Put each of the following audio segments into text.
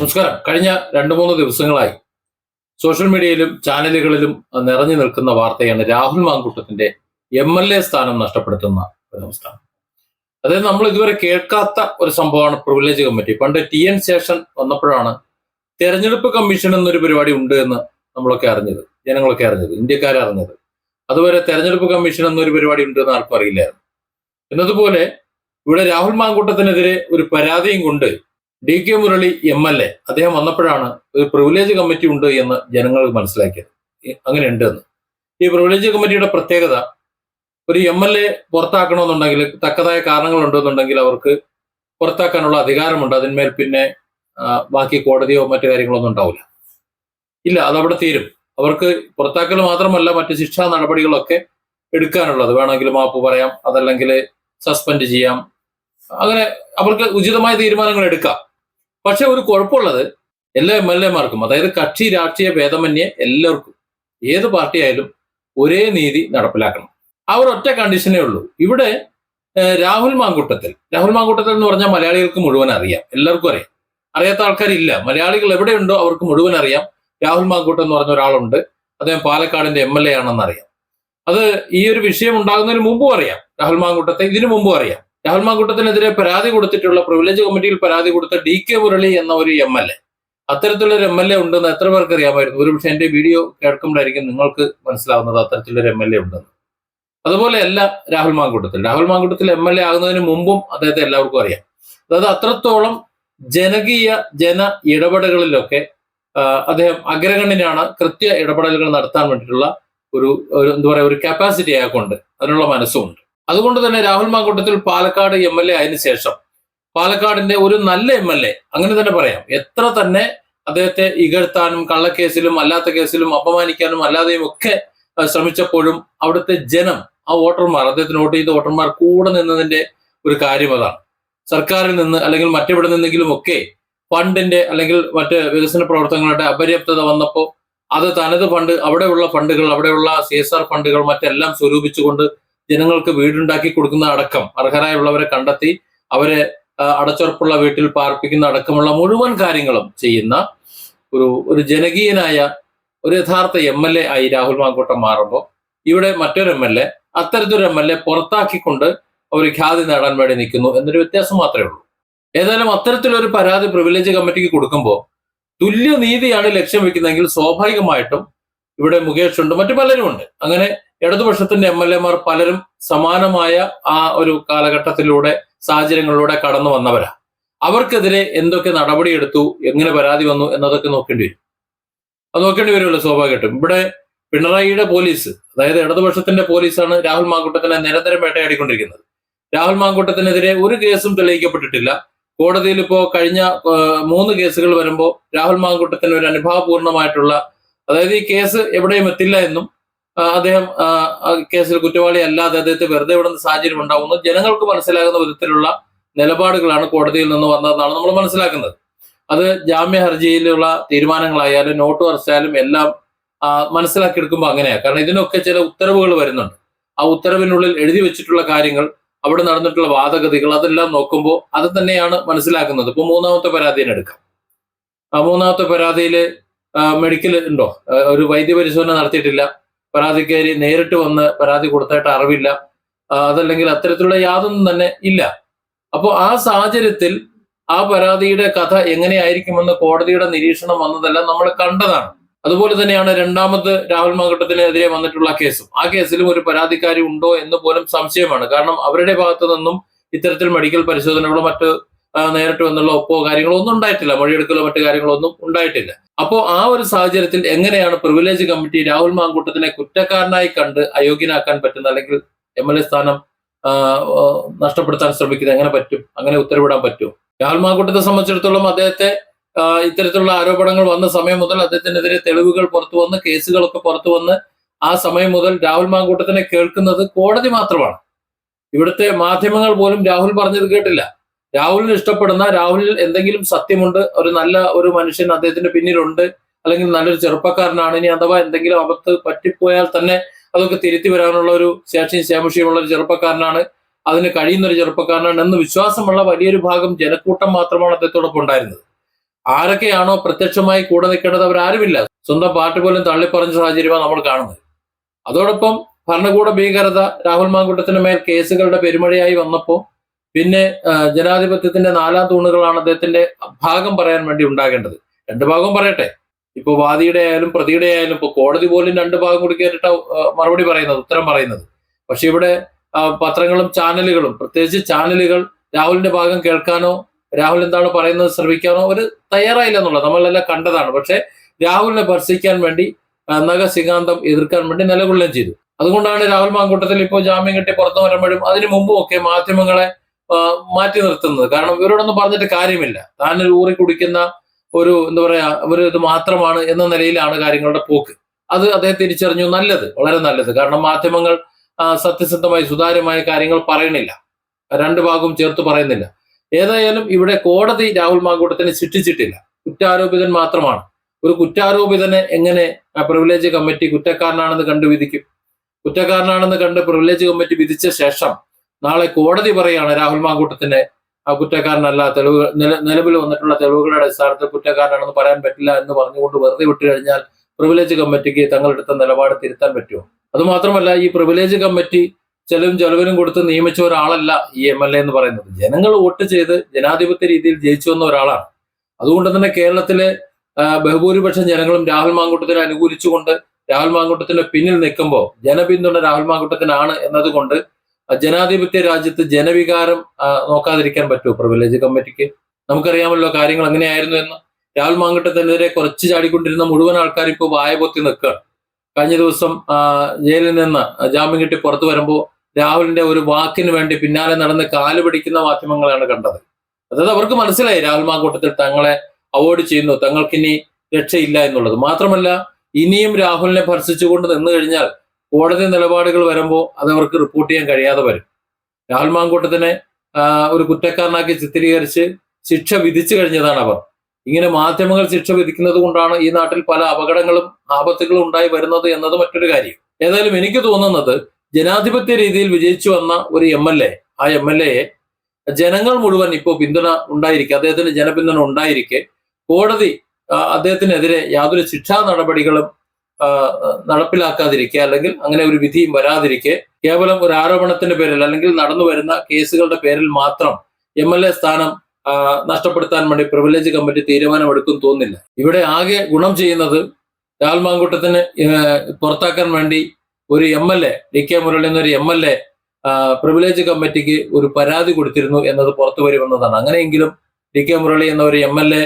നമസ്കാരം. കഴിഞ്ഞ രണ്ടു മൂന്ന് ദിവസങ്ങളായി സോഷ്യൽ മീഡിയയിലും ചാനലുകളിലും നിറഞ്ഞു നിൽക്കുന്ന വാർത്തയാണ് രാഹുൽ മാങ്കൂട്ടത്തിന്റെ എം എൽ എ സ്ഥാനം നഷ്ടപ്പെടുത്തുന്ന ഒരു അവസ്ഥ. അതായത് നമ്മൾ ഇതുവരെ കേൾക്കാത്ത ഒരു സംഭവമാണ് പ്രിവിലേജ് കമ്മിറ്റി പണ്ട് ടി എൻ ശേഷൻ വന്നപ്പോഴാണ് തെരഞ്ഞെടുപ്പ് കമ്മീഷൻ എന്നൊരു പരിപാടി ഉണ്ട് എന്ന് നമ്മളൊക്കെ അറിഞ്ഞത് ജനങ്ങളൊക്കെ അറിഞ്ഞത് ഇന്ത്യക്കാരെ അറിഞ്ഞത്. അതുവരെ തെരഞ്ഞെടുപ്പ് കമ്മീഷൻ എന്നൊരു പരിപാടി ഉണ്ട് എന്ന് ആർക്കും അറിയില്ലായിരുന്നു. എന്നതുപോലെ ഇവിടെ രാഹുൽ മാങ്കൂട്ടത്തിനെതിരെ ഒരു പരാതിയും കൊണ്ട് D K Murali M L A. അദ്ദേഹം വന്നപ്പോഴാണ് ഒരു പ്രിവിലേജ് കമ്മിറ്റി ഉണ്ട് എന്ന് ജനങ്ങൾ മനസ്സിലാക്കിയത്. അങ്ങനെ ഉണ്ട് എന്ന്. ഈ പ്രിവിലേജ് കമ്മിറ്റിയുടെ പ്രത്യേകത ഒരു എം എൽ എ പുറത്താക്കണമെന്നുണ്ടെങ്കിൽ തക്കതായ കാരണങ്ങൾ ഉണ്ടെന്നുണ്ടെങ്കിൽ അവർക്ക് പുറത്താക്കാനുള്ള അധികാരമുണ്ട്. അതിന്മേൽ പിന്നെ ബാക്കി കോടതിയോ മറ്റു കാര്യങ്ങളോ ഒന്നും ഉണ്ടാവില്ല. ഇല്ല അതവിടെ തീരും. അവർക്ക് പുറത്താക്കൽ മാത്രമല്ല മറ്റ് ശിക്ഷാ നടപടികളൊക്കെ എടുക്കാനുള്ളത്. വേണമെങ്കിൽ മാപ്പ് പറയാം അതല്ലെങ്കിൽ സസ്പെൻഡ് ചെയ്യാം. അങ്ങനെ അവർക്ക് ഉചിതമായ തീരുമാനങ്ങൾ എടുക്കാം. പക്ഷെ ഒരു കുഴപ്പമുള്ളത് എല്ലാ എം എൽ എമാർക്കും അതായത് കക്ഷി രാഷ്ട്രീയ ഭേദമന്യേ എല്ലാവർക്കും ഏത് പാർട്ടി ആയാലും ഒരേ നീതി നടപ്പിലാക്കണം. അവർ ഒറ്റ കണ്ടീഷനേ ഉള്ളൂ. ഇവിടെ രാഹുൽ മാങ്കൂട്ടത്തിൽ രാഹുൽ മാങ്കൂട്ടത്തിൽ എന്ന് പറഞ്ഞാൽ മലയാളികൾക്ക് മുഴുവൻ അറിയാം. എല്ലാവർക്കും അറിയാം. അറിയാത്ത ആൾക്കാരില്ല. മലയാളികൾ എവിടെയുണ്ടോ അവർക്ക് മുഴുവൻ അറിയാം. രാഹുൽ മാങ്കൂട്ടം എന്ന് പറഞ്ഞ ഒരാളുണ്ട്. അദ്ദേഹം പാലക്കാടിന്റെ എം എൽ എ ആണെന്ന് അറിയാം. അത് ഈ ഒരു വിഷയം ഉണ്ടാകുന്നതിന് മുമ്പും അറിയാം. രാഹുൽ മാങ്കൂട്ടത്തെ ഇതിനു മുമ്പും അറിയാം. രാഹുൽ മാങ്കൂട്ടത്തിനെതിരെ പരാതി കൊടുത്തിട്ടുള്ള പ്രിവിലേജ് കമ്മിറ്റിയിൽ പരാതി കൊടുത്ത ഡി കെ മുരളി എന്ന ഒരു എം എൽ എ അത്തരത്തിലൊരു എം എൽ എ ഉണ്ടെന്ന് എത്ര പേർക്ക് അറിയാമായിരുന്നു? ഒരുപക്ഷെ എന്റെ വീഡിയോ കേൾക്കുമ്പോഴായിരിക്കും നിങ്ങൾക്ക് മനസ്സിലാവുന്നത് അത്തരത്തിലൊരു എം എൽ എ ഉണ്ടെന്ന്. അതുപോലെയല്ല Rahul Mankoottathil Rahul Mankoottathil M L A ആകുന്നതിന് മുമ്പും അദ്ദേഹത്തെ എല്ലാവർക്കും അറിയാം. അതായത് അത്രത്തോളം ജനകീയ ജന ഇടപെടലുകളിലൊക്കെ അദ്ദേഹം അഗ്രഗണ്യനാണ് കൃത്യ ഇടപെടലുകൾ നടത്താൻ വേണ്ടിയിട്ടുള്ള ഒരു എന്താ പറയുക ഒരു കപ്പാസിറ്റി അയാൾക്കുണ്ട് അതിനുള്ള മനസ്സുമുണ്ട്. അതുകൊണ്ട് തന്നെ Rahul Mankoottathil Palakkad M L A ആയതിനു ശേഷം പാലക്കാടിന്റെ ഒരു നല്ല എം എൽ എ അങ്ങനെ തന്നെ പറയാം. എത്ര തന്നെ അദ്ദേഹത്തെ ഇകഴ്ത്താനും കള്ളക്കേസിലും അല്ലാത്ത കേസിലും അപമാനിക്കാനും അല്ലാതെയും ഒക്കെ ശ്രമിച്ചപ്പോഴും അവിടുത്തെ ജനം ആ വോട്ടർമാർ അദ്ദേഹത്തിന് വോട്ട് ചെയ്ത വോട്ടർമാർ കൂടെ നിന്നതിന്റെ ഒരു കാര്യം അതാണ്. സർക്കാരിൽ നിന്ന് അല്ലെങ്കിൽ മറ്റെവിടെ നിന്നെങ്കിലും ഒക്കെ ഫണ്ടിന്റെ അല്ലെങ്കിൽ മറ്റ് വികസന പ്രവർത്തനങ്ങളുടെ അപര്യാപ്തത വന്നപ്പോൾ അത് തനത് ഫണ്ട് അവിടെയുള്ള ഫണ്ടുകൾ അവിടെയുള്ള സി എസ് ആർ ഫണ്ടുകൾ മറ്റെല്ലാം സ്വരൂപിച്ചുകൊണ്ട് ജനങ്ങൾക്ക് വീടുണ്ടാക്കി കൊടുക്കുന്ന അടക്കം അർഹരായുള്ളവരെ കണ്ടെത്തി അവരെ അടച്ചുറപ്പുള്ള വീട്ടിൽ പാർപ്പിക്കുന്ന അടക്കമുള്ള മുഴുവൻ കാര്യങ്ങളും ചെയ്യുന്ന ഒരു ഒരു ജനകീയനായ ഒരു യഥാർത്ഥ എം എൽ എ ആയി രാഹുൽ മാങ്കൂട്ടം മാറുമ്പോൾ ഇവിടെ മറ്റൊരു എം എൽ എ അത്തരത്തിലൊരു എം എൽ എ പുറത്താക്കിക്കൊണ്ട് അവർ ഖ്യാതി നേടാൻ വേണ്ടി നിൽക്കുന്നു എന്നൊരു വ്യത്യാസം മാത്രമേ ഉള്ളൂ. ഏതായാലും അത്തരത്തിലൊരു പരാതി പ്രിവിലേജ് കമ്മിറ്റിക്ക് കൊടുക്കുമ്പോൾ തുല്യനീതിയാണ് ലക്ഷ്യം വെക്കുന്നതെങ്കിൽ സ്വാഭാവികമായിട്ടും ഇവിടെ മുകേഷ് ഉണ്ട് മറ്റു പലരും ഉണ്ട്. അങ്ങനെ ഇടതുപക്ഷത്തിന്റെ എം എൽ എമാർ പലരും സമാനമായ ആ ഒരു കാലഘട്ടത്തിലൂടെ സാഹചര്യങ്ങളിലൂടെ കടന്നു വന്നവരാ. അവർക്കെതിരെ എന്തൊക്കെ നടപടിയെടുത്തു എങ്ങനെ പരാതി വന്നു എന്നതൊക്കെ നോക്കേണ്ടി വരും. അത് നോക്കേണ്ടി വരുമല്ലോ സ്വാഭാവികമായിട്ടും. ഇവിടെ പിണറായിയുടെ പോലീസ് അതായത് ഇടതുപക്ഷത്തിന്റെ പോലീസാണ് രാഹുൽ മാങ്കൂട്ടത്തിനെ നിരന്തരം വേട്ടയാടിക്കൊണ്ടിരിക്കുന്നത്. രാഹുൽ മാങ്കൂട്ടത്തിനെതിരെ ഒരു കേസും തെളിയിക്കപ്പെട്ടിട്ടില്ല. കോടതിയിൽ ഇപ്പോ കഴിഞ്ഞ മൂന്ന് കേസുകൾ വരുമ്പോൾ രാഹുൽ മാങ്കൂട്ടത്തിന് ഒരു അനുഭാവപൂർണമായിട്ടുള്ള അതായത് ഈ കേസ് എവിടെയും എത്തില്ല എന്നും അദ്ദേഹം കേസിൽ കുറ്റവാളി അല്ലാതെ അദ്ദേഹത്തെ വെറുതെ വിടുന്ന സാഹചര്യം ഉണ്ടാവുന്നു. ജനങ്ങൾക്ക് മനസ്സിലാകുന്ന വിധത്തിലുള്ള നിലപാടുകളാണ് കോടതിയിൽ നിന്ന് വന്നതെന്നാണ് നമ്മൾ മനസ്സിലാക്കുന്നത്. അത് ജാമ്യ ഹർജിയിലുള്ള തീരുമാനങ്ങളായാലും നോട്ട് വറച്ചാലും എല്ലാം മനസ്സിലാക്കി മനസ്സിലാക്കിയെടുക്കുമ്പോൾ അങ്ങനെയാണ് കാരണം ഇതിനൊക്കെ ചില ഉത്തരവുകൾ വരുന്നുണ്ട്. ആ ഉത്തരവിനുള്ളിൽ എഴുതി വെച്ചിട്ടുള്ള കാര്യങ്ങൾ അവിടെ നടന്നിട്ടുള്ള വാദഗതികൾ അതെല്ലാം നോക്കുമ്പോൾ അത് തന്നെയാണ് മനസ്സിലാക്കുന്നത്. ഇപ്പൊ മൂന്നാമത്തെ പരാതിനെ എടുക്കാം. ആ മൂന്നാമത്തെ പരാതിയിൽ മെഡിക്കൽ ഉണ്ടോ? ഒരു വൈദ്യപരിശോധന നടത്തിയിട്ടില്ല. പരാതിക്കാരി നേരിട്ട് വന്ന് പരാതി കൊടുത്തായിട്ട് അറിവില്ല. അതല്ലെങ്കിൽ അത്തരത്തിലുള്ള യാതൊന്നും തന്നെ ഇല്ല. അപ്പോൾ ആ സാഹചര്യത്തിൽ ആ പരാതിയുടെ കഥ എങ്ങനെയായിരിക്കുമെന്ന് കോടതിയുടെ നിരീക്ഷണം വന്നതെല്ലാം നമ്മൾ കണ്ടതാണ്. അതുപോലെ തന്നെയാണ് രണ്ടാമത് രാഹുൽ മാങ്കട്ടത്തിനെതിരെ വന്നിട്ടുള്ള കേസും. ആ കേസിലും ഒരു പരാതിക്കാരി ഉണ്ടോ എന്ന് പോലും സംശയമാണ്. കാരണം അവരുടെ ഭാഗത്തു നിന്നും ഇത്തരത്തിൽ മെഡിക്കൽ പരിശോധനകളോ മറ്റ് നേരിട്ട് വന്നുള്ള ഒപ്പോ കാര്യങ്ങളോ ഒന്നും ഉണ്ടായിട്ടില്ല. മൊഴിയെടുക്കലോ മറ്റു കാര്യങ്ങളോ ഒന്നും ഉണ്ടായിട്ടില്ല. അപ്പോൾ ആ ഒരു സാഹചര്യത്തിൽ എങ്ങനെയാണ് പ്രിവിലേജ് കമ്മിറ്റി രാഹുൽ മാങ്കൂട്ടത്തിനെ കുറ്റക്കാരനായി കണ്ട് അയോഗ്യനാക്കാൻ പറ്റുന്ന അല്ലെങ്കിൽ എം എൽ എ സ്ഥാനം നഷ്ടപ്പെടുത്താൻ ശ്രമിക്കുന്നത് എങ്ങനെ പറ്റും? അങ്ങനെ ഉത്തരവിടാൻ പറ്റും രാഹുൽ മാങ്കൂട്ടത്തെ സംബന്ധിച്ചിടത്തോളം അദ്ദേഹത്തെ ഇത്തരത്തിലുള്ള ആരോപണങ്ങൾ വന്ന സമയം മുതൽ അദ്ദേഹത്തിനെതിരെ തെളിവുകൾ പുറത്തു വന്ന് കേസുകളൊക്കെ പുറത്തു വന്ന് ആ സമയം മുതൽ രാഹുൽ മാങ്കൂട്ടത്തിനെ കേൾക്കുന്നത് കോടതി മാത്രമാണ്. ഇവിടുത്തെ മാധ്യമങ്ങൾ പോലും രാഹുൽ പറഞ്ഞത് കേട്ടില്ല. രാഹുലിന് ഇഷ്ടപ്പെടുന്ന രാഹുലിൽ എന്തെങ്കിലും സത്യമുണ്ട് ഒരു നല്ല ഒരു മനുഷ്യൻ അദ്ദേഹത്തിന്റെ പിന്നിലുണ്ട് അല്ലെങ്കിൽ നല്ലൊരു ചെറുപ്പക്കാരനാണ് ഇനി അഥവാ എന്തെങ്കിലും അബദ്ധ പറ്റിപ്പോയാൽ തന്നെ അതൊക്കെ തിരുത്തി വരാനുള്ള ഒരു ശേഷിയും ശേമുഷിയുമുള്ള ഒരു ചെറുപ്പക്കാരനാണ് അതിന് കഴിയുന്ന ഒരു ചെറുപ്പക്കാരനാണ് എന്ന് വിശ്വാസമുള്ള വലിയൊരു ഭാഗം ജനക്കൂട്ടം മാത്രമാണ് അദ്ദേഹത്തോടൊപ്പം ഉണ്ടായിരുന്നത്. ആരൊക്കെയാണോ പ്രത്യക്ഷമായി കൂടെ നിൽക്കേണ്ടത് അവരാരുമില്ല. സ്വന്തം പാർട്ടി പോലും തള്ളിപ്പറഞ്ഞ സാഹചര്യമാണ് നമ്മൾ കാണുന്നത്. അതോടൊപ്പം ഭരണകൂട ഭീകരത രാഹുൽ മാങ്കുട്ടത്തിന് മേൽ കേസുകളുടെ പെരുമഴയായി വന്നപ്പോൾ പിന്നെ ജനാധിപത്യത്തിന്റെ നാലാം തൂണുകളാണ് അദ്ദേഹത്തിന്റെ ഭാഗം പറയാൻ വേണ്ടി ഉണ്ടാകേണ്ടത്. രണ്ട് ഭാഗവും പറയട്ടെ. ഇപ്പൊ വാദിയുടെ ആയാലും പ്രതിയുടെ ആയാലും ഇപ്പൊ കോടതി പോലും രണ്ട് ഭാഗം കൂടി മറുപടി പറയുന്നത് ഉത്തരം പറയുന്നത്. പക്ഷെ ഇവിടെ പത്രങ്ങളും ചാനലുകളും പ്രത്യേകിച്ച് ചാനലുകൾ രാഹുലിന്റെ ഭാഗം കേൾക്കാനോ രാഹുൽ എന്താണ് പറയുന്നത് ശ്രമിക്കാനോ അവർ തയ്യാറായില്ല എന്നുള്ളത് നമ്മളെല്ലാം കണ്ടതാണ്. പക്ഷെ രാഹുലിനെ ഭർഷിക്കാൻ വേണ്ടി നഖസികാന്തം എതിർക്കാൻ വേണ്ടി നിലകൊള്ളുകയും ചെയ്തു. അതുകൊണ്ടാണ് രാഹുൽ മാങ്കൂട്ടത്തിൽ ഇപ്പോൾ ജാമ്യം കിട്ടി പുറത്തു വരുമ്പോഴും അതിനു മുമ്പും ഒക്കെ മാധ്യമങ്ങളെ മാറ്റി നിർത്തുന്നത്. കാരണം ഇവരോടൊന്നും പറഞ്ഞിട്ട് കാര്യമില്ല. താൻ ഊറി കുടിക്കുന്ന ഒരു എന്താ പറയാ ഒരു ഇത് മാത്രമാണ് എന്ന നിലയിലാണ് കാര്യങ്ങളുടെ പോക്ക്. അത് അദ്ദേഹം തിരിച്ചറിഞ്ഞു. നല്ലത്. വളരെ നല്ലത്. കാരണം മാധ്യമങ്ങൾ സത്യസന്ധമായി സുതാര്യമായ കാര്യങ്ങൾ പറയണില്ല രണ്ട് ഭാഗവും ചേർത്ത് പറയുന്നില്ല. ഏതായാലും ഇവിടെ കോടതി രാഹുൽ മാങ്കൂട്ടത്തിനെ ശിക്ഷിച്ചിട്ടില്ല. കുറ്റാരോപിതൻ മാത്രമാണ്. ഒരു കുറ്റാരോപിതനെ എങ്ങനെ പ്രിവിലേജ് കമ്മിറ്റി കുറ്റക്കാരനാണെന്ന് കണ്ടു വിധിക്കും കുറ്റക്കാരനാണെന്ന് കണ്ട് പ്രിവിലേജ് കമ്മിറ്റി വിധിച്ച ശേഷം നാളെ കോടതി പറയാണ് രാഹുൽ മാങ്കൂട്ടത്തിനെ ആ കുറ്റക്കാരനല്ല തെളിവ് നില- നിലവിൽ വന്നിട്ടുള്ള തെളിവുകളുടെ അടിസ്ഥാനത്തിൽ കുറ്റക്കാരനാണെന്ന് പറയാൻ പറ്റില്ല എന്ന് പറഞ്ഞുകൊണ്ട് വെറുതെ വിട്ടു കഴിഞ്ഞാൽ പ്രിവിലേജ് കമ്മിറ്റിക്ക് തങ്ങളെടുത്ത നിലപാട് തിരുത്താൻ പറ്റുമോ? അതുമാത്രമല്ല ഈ പ്രിവിലേജ് കമ്മിറ്റി ചെലവും ചെലവിനും കൊടുത്ത് നിയമിച്ച ഒരാളല്ല ഈ എം എൽ എ എന്ന് പറയുന്നത്. ജനങ്ങൾ വോട്ട് ചെയ്ത് ജനാധിപത്യ രീതിയിൽ ജയിച്ചു വന്ന ഒരാളാണ്. അതുകൊണ്ട് തന്നെ കേരളത്തിലെ ബഹുഭൂരിപക്ഷം ജനങ്ങളും രാഹുൽ മാങ്കൂട്ടത്തിനെ അനുകൂലിച്ചുകൊണ്ട് രാഹുൽ മാങ്കൂട്ടത്തിന്റെ പിന്നിൽ നിൽക്കുമ്പോൾ ജനപിന്തുണ രാഹുൽ മാങ്കൂട്ടത്തിനാണ് എന്നതുകൊണ്ട് ജനാധിപത്യ രാജ്യത്ത് ജനവികാരം നോക്കാതിരിക്കാൻ പറ്റുമോ പ്രിവിലേജ് കമ്മിറ്റിക്ക്? നമുക്കറിയാമല്ലോ കാര്യങ്ങൾ എങ്ങനെയായിരുന്നു എന്ന്. രാഹുൽ മാങ്കട്ടത്തിനെതിരെ കുറച്ച് ചാടിക്കൊണ്ടിരുന്ന മുഴുവൻ ആൾക്കാർ ഇപ്പോൾ വായ പൊത്തി നിൽക്കുക കഴിഞ്ഞ ദിവസം ജയിലിൽ നിന്ന് ജാമ്യം കിട്ടി പുറത്തു വരുമ്പോൾ രാഹുലിന്റെ ഒരു വാക്കിന് വേണ്ടി പിന്നാലെ നടന്ന് കാൽ പിടിക്കുന്ന മാധ്യമങ്ങളാണ് കണ്ടത്. അതായത് അവർക്ക് മനസ്സിലായി രാഹുൽ മാങ്കൂട്ടത്തിൽ തങ്ങളെ അവോയ്ഡ് ചെയ്യുന്നു തങ്ങൾക്കിനി രക്ഷയില്ല എന്നുള്ളത്. മാത്രമല്ല ഇനിയും രാഹുലിനെ ഭർസിച്ചുകൊണ്ട് നിന്നു കഴിഞ്ഞാൽ കോടതി നിലപാടുകൾ വരുമ്പോൾ അത് അവർക്ക് റിപ്പോർട്ട് ചെയ്യാൻ കഴിയാതെ വരും. രാഹുൽ മാങ്കൂട്ടത്തിനെ ഒരു കുറ്റക്കാരനാക്കി ചിത്രീകരിച്ച് ശിക്ഷ വിധിച്ചു കഴിഞ്ഞതാണ് അവർ. ഇങ്ങനെ മാധ്യമങ്ങൾ ശിക്ഷ വിധിക്കുന്നത് കൊണ്ടാണ് ഈ നാട്ടിൽ പല അപകടങ്ങളും ആപത്തുകളും ഉണ്ടായി വരുന്നത് എന്നത് മറ്റൊരു കാര്യം. ഏതായാലും എനിക്ക് തോന്നുന്നത് ജനാധിപത്യ രീതിയിൽ വിജയിച്ചു വന്ന ഒരു എം എൽ എ ആ എം എൽ എയെ ജനങ്ങൾ മുഴുവൻ ഇപ്പോൾ പിന്തുണ ഉണ്ടായിരിക്കെ അദ്ദേഹത്തിന് ജനപിന്തുണ ഉണ്ടായിരിക്കെ കോടതി അദ്ദേഹത്തിനെതിരെ യാതൊരു ശിക്ഷാ നടപടികളും നടപ്പിലാക്കാതിരിക്കുക അല്ലെങ്കിൽ അങ്ങനെ ഒരു വിധിയും വരാതിരിക്കെ കേവലം ഒരു ആരോപണത്തിന്റെ പേരിൽ അല്ലെങ്കിൽ നടന്നു വരുന്ന കേസുകളുടെ പേരിൽ മാത്രം എം എൽ എ സ്ഥാനം നഷ്ടപ്പെടുത്താൻ വേണ്ടി പ്രിവിലേജ് കമ്മിറ്റി തീരുമാനമെടുക്കും തോന്നുന്നില്ല. ഇവിടെ ആകെ ഗുണം ചെയ്യുന്നത് രാഹുൽ മാങ്കൂട്ടത്തിന് പുറത്താക്കാൻ വേണ്ടി ഒരു M L A D K Murali എന്നൊരു എം എൽ എ പ്രിവിലേജ് കമ്മിറ്റിക്ക് ഒരു പരാതി കൊടുത്തിരുന്നു എന്നത് പുറത്തു വരുമെന്നതാണ് അങ്ങനെയെങ്കിലും ഡി കെ മുരളി എന്ന ഒരു എം എൽ എ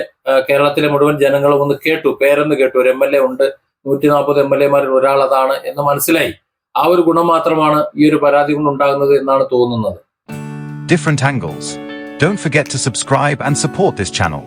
കേരളത്തിലെ മുഴുവൻ ജനങ്ങളും ഒന്ന് കേട്ടു പേരെന്ന് കേട്ടു. ഒരു എം എൽ എ ഉണ്ട് നൂറ്റി നാൽപ്പത് എം എൽ എമാരിൽ ഒരാൾ അതാണ് എന്ന് മനസ്സിലായി ആ ഒരു ഗുണം മാത്രമാണ് ഈ ഒരു പരാതി കൊണ്ട് ഉണ്ടാകുന്നത് എന്നാണ് തോന്നുന്നത് different angles. Don't forget to subscribe and support this channel.